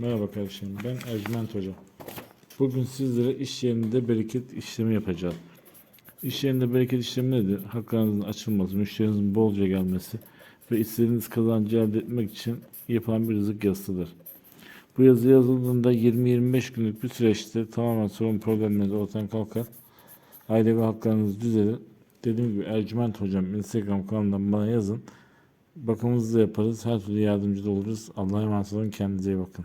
Merhaba kardeşlerim, ben Ercüment Hocam. Bugün sizlere iş yerinde bereket işlemi yapacağız. İş yerinde bereket işlemi nedir? Haklarınızın açılması, müşterinizin bolca gelmesi ve istediğiniz kazancı elde etmek için yapılan bir rızık yazısıdır. Bu yazı yazıldığında 20-25 günlük bir süreçte tamamen sorun problemleriniz ortadan kalkar. Aile ve haklarınız düzelir. Dediğim gibi Ercüment Hocam Instagram kanalından bana yazın. Bakımımızı da yaparız. Her türlü yardımcı da oluruz. Allah'a emanet olun. Kendinize iyi bakın.